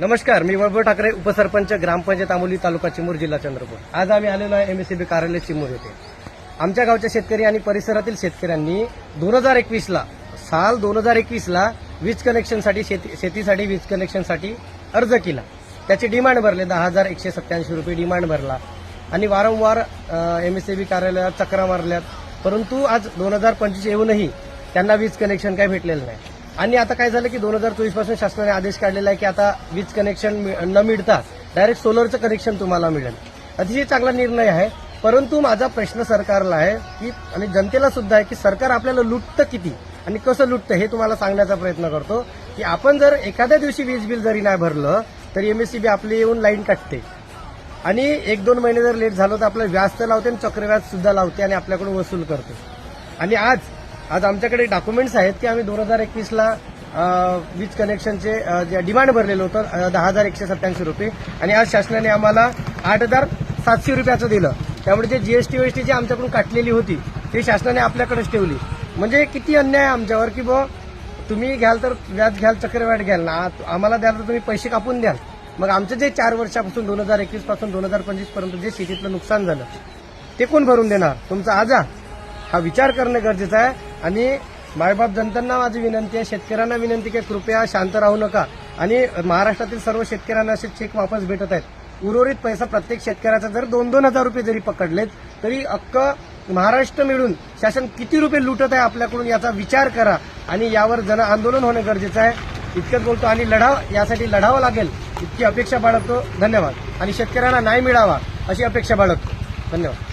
नमस्कार मी वैभव ठाकरे उपसरपंच ग्रामपंचायत आमोली तालुका चिमूर जिल्हा चंद्रपूर. आज आम्ही आलेलो आहे एमएससीबी कार्यालय चिमूर येथे. आमच्या गावच्या शेतकरी आणि परिसरातील शेतकऱ्यांनी दोन हजार एकवीसला साल दोन हजार एकवीसला वीज कनेक्शनसाठी शेती शेतीसाठी वीज कनेक्शनसाठी अर्ज केला. त्याचे डिमांड भरले दहा हजार एकशे सत्याऐंशी रुपये डिमांड भरला. आणि वारंवार एमएससीबी कार्यालयात चक्रा मारल्यात. परंतु आज दोन हजार पंचवीस येऊनही त्यांना वीज कनेक्शन काही भेटलेलं नाही. आणि आता काय झालं की दोन हजार चोवीसपासून शासनाने आदेश काढलेला आहे की आता वीज कनेक्शन मि- न मिळता डायरेक्ट सोलरचं कनेक्शन तुम्हाला मिळेल. अतिशय चांगला निर्णय आहे. परंतु माझा प्रश्न सरकारला आहे की आणि जनतेला सुद्धा आहे की सरकार आपल्याला लुटतं किती आणि कसं लुटतं हे तुम्हाला सांगण्याचा प्रयत्न करतो की आपण जर एखाद्या दिवशी वीज बिल जरी नाही भरलं तर एमएससीबी आपली येऊन लाईन काटते. आणि एक दोन महिने जर लेट झालं तर आपलं व्याज तर लावते आणि चक्रव्याज सुद्धा लावते आणि आपल्याकडून वसूल करते. आणि आज आज आमच्याकडे डॉक्युमेंट्स आहेत की आम्ही दोन हजार एकवीसला वीज कनेक्शनचे जे डिमांड भरलेलं होतं दहा हजार एकशे सत्याऐंशी रुपये. आणि आज शासनाने आम्हाला आठ हजार सातशे रुपयाचं दिलं. त्यामुळे जे जीएसटी वेएसटी जी आमच्याकडून काटलेली होती ती शासनाने आपल्याकडेच ठेवली. म्हणजे किती अन्याय आमच्यावर की बुवा तुम्ही घ्याल तर व्याज घ्याल चक्रवाढ घ्याल ना आम्हाला द्याल तर तुम्ही पैसे कापून द्याल. मग आमचं जे चार वर्षापासून दोन हजार एकवीसपासून दोन हजार पंचवीसपर्यंत जे शेतीतलं नुकसान झालं ते कोण भरून देणार? तुमचा आजा. हा विचार करणं गरजेचं आहे. आणि मायबाप जनतांना माझी विनंती आहे शेतकऱ्यांना विनंती की कृपया शांत राहू नका. आणि महाराष्ट्रातील सर्व शेतकऱ्यांना असे चेक वापस भेटत आहेत. उर्वरित पैसा प्रत्येक शेतकऱ्याचा जर दोन दोन हजार रुपये जरी पकडलेत तरी अक्क महाराष्ट्र मिळून शासन किती रुपये लुटत आहे आपल्याकडून याचा विचार करा. आणि यावर जन आंदोलन होणं गरजेचं आहे. इतकंच बोलतो आणि लढा यासाठी लढावं लागेल. इतकी अपेक्षा बाळगतो. धन्यवाद. आणि शेतकऱ्यांना नाही मिळावा अशी अपेक्षा बाळगतो. धन्यवाद.